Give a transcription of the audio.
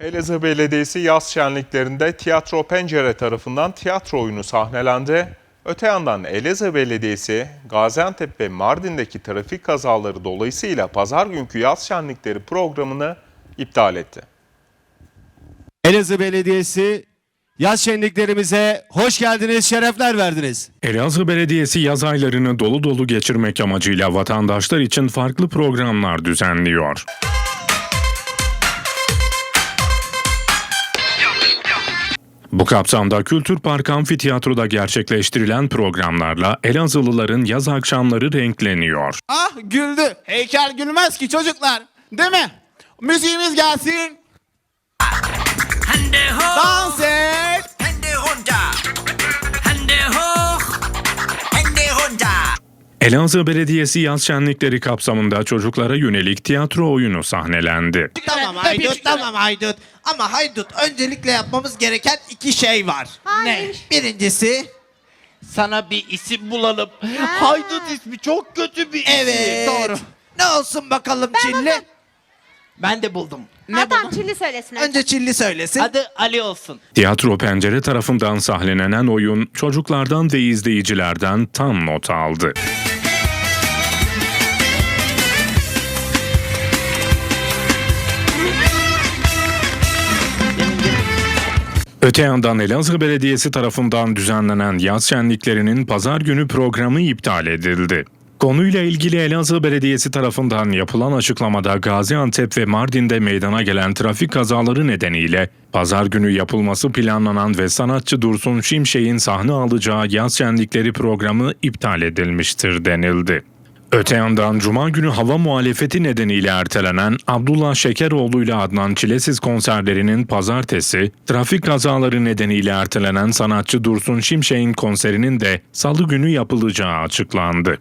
Elazığ Belediyesi yaz şenliklerinde Tiyatro Pencere tarafından tiyatro oyunu sahnelendi. Öte yandan Elazığ Belediyesi Gaziantep ve Mardin'deki trafik kazaları dolayısıyla pazar günkü yaz şenlikleri programını iptal etti. Elazığ Belediyesi yaz şenliklerimize hoş geldiniz, şerefler verdiniz. Elazığ Belediyesi yaz aylarını dolu dolu geçirmek amacıyla vatandaşlar için farklı programlar düzenliyor. Bu kapsamda Kültür Park Amfitiyatro'da gerçekleştirilen programlarla Elazığlıların yaz akşamları renkleniyor. Ah güldü. Heykel gülmez ki çocuklar. Değil mi? Müziğimiz gelsin. Dans et. Elazığ Belediyesi yaz şenlikleri kapsamında çocuklara yönelik tiyatro oyunu sahnelendi. Tamam haydut tamam haydut. Ama haydut öncelikle yapmamız gereken iki şey var. Ne? Birincisi Sana bir isim bulalım. Haydut ismi çok kötü bir isim. evet. Doğru. Ne olsun bakalım Çilli? Ben de buldum. Buldun? Çilli söylesin. önce. Önce Çilli söylesin. Adı Ali olsun. Tiyatro Pencere tarafından sahnelenen oyun çocuklardan ve izleyicilerden tam not aldı. Öte yandan Elazığ Belediyesi tarafından düzenlenen yaz şenliklerinin pazar günü programı iptal edildi. Konuyla ilgili Elazığ Belediyesi tarafından yapılan açıklamada Gaziantep ve Mardin'de meydana gelen trafik kazaları nedeniyle pazar günü yapılması planlanan ve sanatçı Dursun Şimşek'in sahne alacağı yaz şenlikleri programı iptal edilmiştir denildi. Öte yandan Cuma günü hava muhalefeti nedeniyle ertelenen Abdullah Şekeroğlu ile Adnan Çilesiz konserlerinin pazartesi, trafik kazaları nedeniyle ertelenen sanatçı Dursun Şimşek'in konserinin de salı günü yapılacağı açıklandı.